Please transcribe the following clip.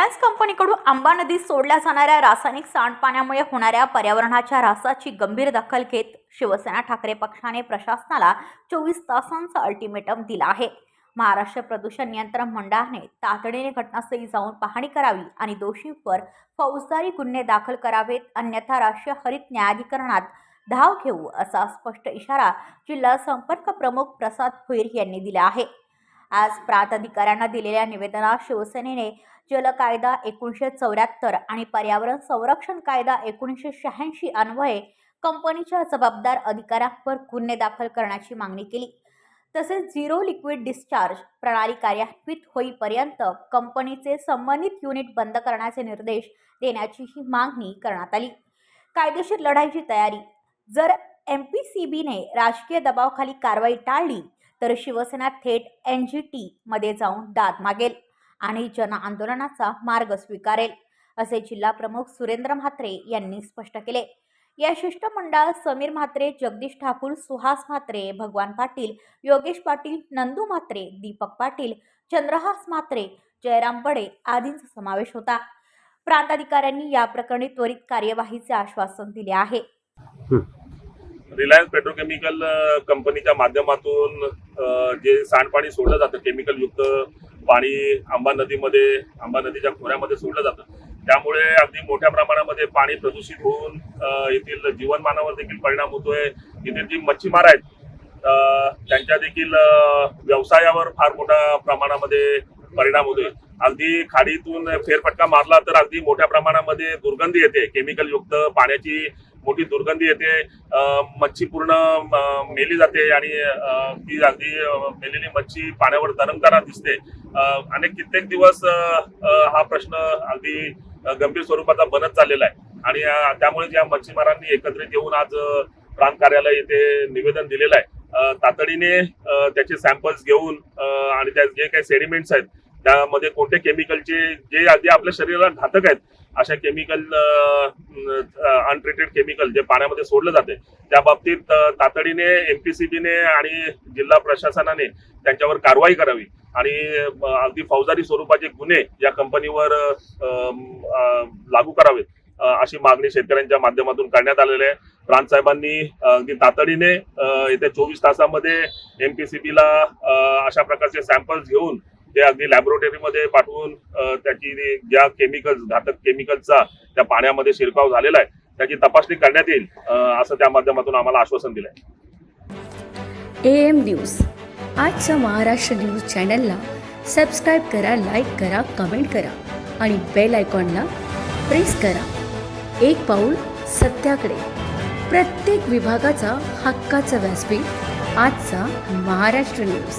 कंपनीकडून आंबा नदीत सोडल्या जाणाऱ्या रासायनिक सांडपाण्यामुळे होणाऱ्या पर्यावरणाच्या ऱ्हासाची गंभीर दखल घेत शिवसेना ठाकरे पक्षाने प्रशासनाला चोवीस तासांचा अल्टिमेटम दिला आहे. महाराष्ट्र प्रदूषण नियंत्रण मंडळाने तातडीने घटनास्थळी जाऊन पाहणी करावी आणि दोषींवर फौजदारी गुन्हे दाखल करावेत अन्यथा राष्ट्रीय हरित न्यायाधिकरणात धाव घेऊ असा स्पष्ट इशारा जिल्हा संपर्क प्रमुख प्रसाद भोईर यांनी दिला आहे. आज प्रांताधिकाऱ्यांना दिलेल्या निवेदनात शिवसेनेने जल कायदा एकोणीसशे चौऱ्याहत्तर आणि पर्यावरण संरक्षण कायदा एकोणीसशे शहाऐंशी अन्वये कंपनीच्या जबाबदार अधिकाऱ्यांवर गुन्हे दाखल करण्याची मागणी केली. तसेच झिरो लिक्विड डिस्चार्ज प्रणाली कार्यान्वित होईपर्यंत कंपनीचे संबंधित युनिट बंद करण्याचे निर्देश देण्याचीही मागणी करण्यात आली. कायदेशीर लढाईची तयारी जर एम पी सी बीने राजकीय दबावाखाली कारवाई टाळली तर शिवसेना थेट एन जी टीमध्ये जाऊन दाद मागेल आणि जनआंदोलनाचा मार्ग स्वीकारेल असे जिल्हा प्रमुख सुरेंद्र म्हात्रे यांनी स्पष्ट केले. या शिष्टमंडळात समीर म्हात्रे जगदीश ठाकूर सुहास म्हात्रे भगवान पाटील योगेश पाटील नंदू म्हात्रे दीपक पाटील चंद्रहास म्हात्रे जयराम बडे आदींचा समावेश होता. प्रांताधिकाऱ्यांनी या प्रकरणी त्वरित कार्यवाहीचे आश्वासन दिले आहे. रिलायन्स पेट्रोकेमिकल कंपनीच्या माध्यमातून जे सांडपाणी सोडलं जातं केमिकल युक्त पाणी आंबा नदीमध्ये आंबा नदीच्या खोऱ्यामध्ये सोडलं जातं. त्यामुळे अगदी मोठ्या प्रमाणामध्ये पाणी प्रदूषित होऊन येथील जीवनमानावर देखील परिणाम होतोय. येथील जी मच्छीमार आहेत त्यांच्या देखील व्यवसायावर फार मोठ्या प्रमाणामध्ये परिणाम होतोय. अगदी खाडीतून फेरफटका मारला तर अगदी मोठ्या प्रमाणामध्ये दुर्गंधी येते. केमिकल युक्त पाण्याची मोठी दुर्गंधी येते मच्छी पूर्ण मेली जाते आणि ती अगदी मेलेली मच्छी पाण्यावर तरंगताना दिसते. आणि कित्येक दिवस हा प्रश्न अगदी गंभीर स्वरूपाचा बनत चाललेला आहे. आणि त्यामुळे या मच्छीमारांनी एकत्रित येऊन आज प्रांत कार्यालय येथे निवेदन दिलेलं आहे. तातडीने त्याचे सॅम्पल्स घेऊन आणि त्या जे काही सेडिमेंट्स आहेत त्यामध्ये कोणते केमिकलचे जे आधी आपल्या शरीराला घातक आहेत अशा केमिकल अनट्रीटेड केमिकल जे पाण्यामध्ये सोडलं जाते त्या बाबतीत तातडीने एमपीसीबीने आणि जिल्हा प्रशासनाने त्यांच्यावर कारवाई करावी. आणि अगदी फौजदारी स्वरूपाचे गुन्हे या कंपनीवर लागू करावेत अशी मागणी शेतकऱ्यांच्या माध्यमातून करण्यात आलेली आहे. प्रांतसाहेबांनी अगदी तातडीने येत्या चोवीस तासामध्ये एमपीसीबीला अशा प्रकारचे सॅम्पल्स घेऊन ते अगदी लॅबोरेटरीमध्ये पाठवून त्याची ज्या केमिकल्स घातक केमिकलचा त्या पाण्यामध्ये शिरकाव झालेला आहे त्याची तपासणी करण्यात येईल असं त्या माध्यमातून आम्हाला आश्वासन दिलंय. ए एम न्यूज आजच्या महाराष्ट्र न्यूज चॅनलला सबस्क्राईब करा लाईक करा कमेंट करा आणि बेल आयकॉनला प्रेस करा. एक पाऊल सत्याकडे. प्रत्येक विभागाचा हक्काचा व्यासपीठ आजचा महाराष्ट्र न्यूज.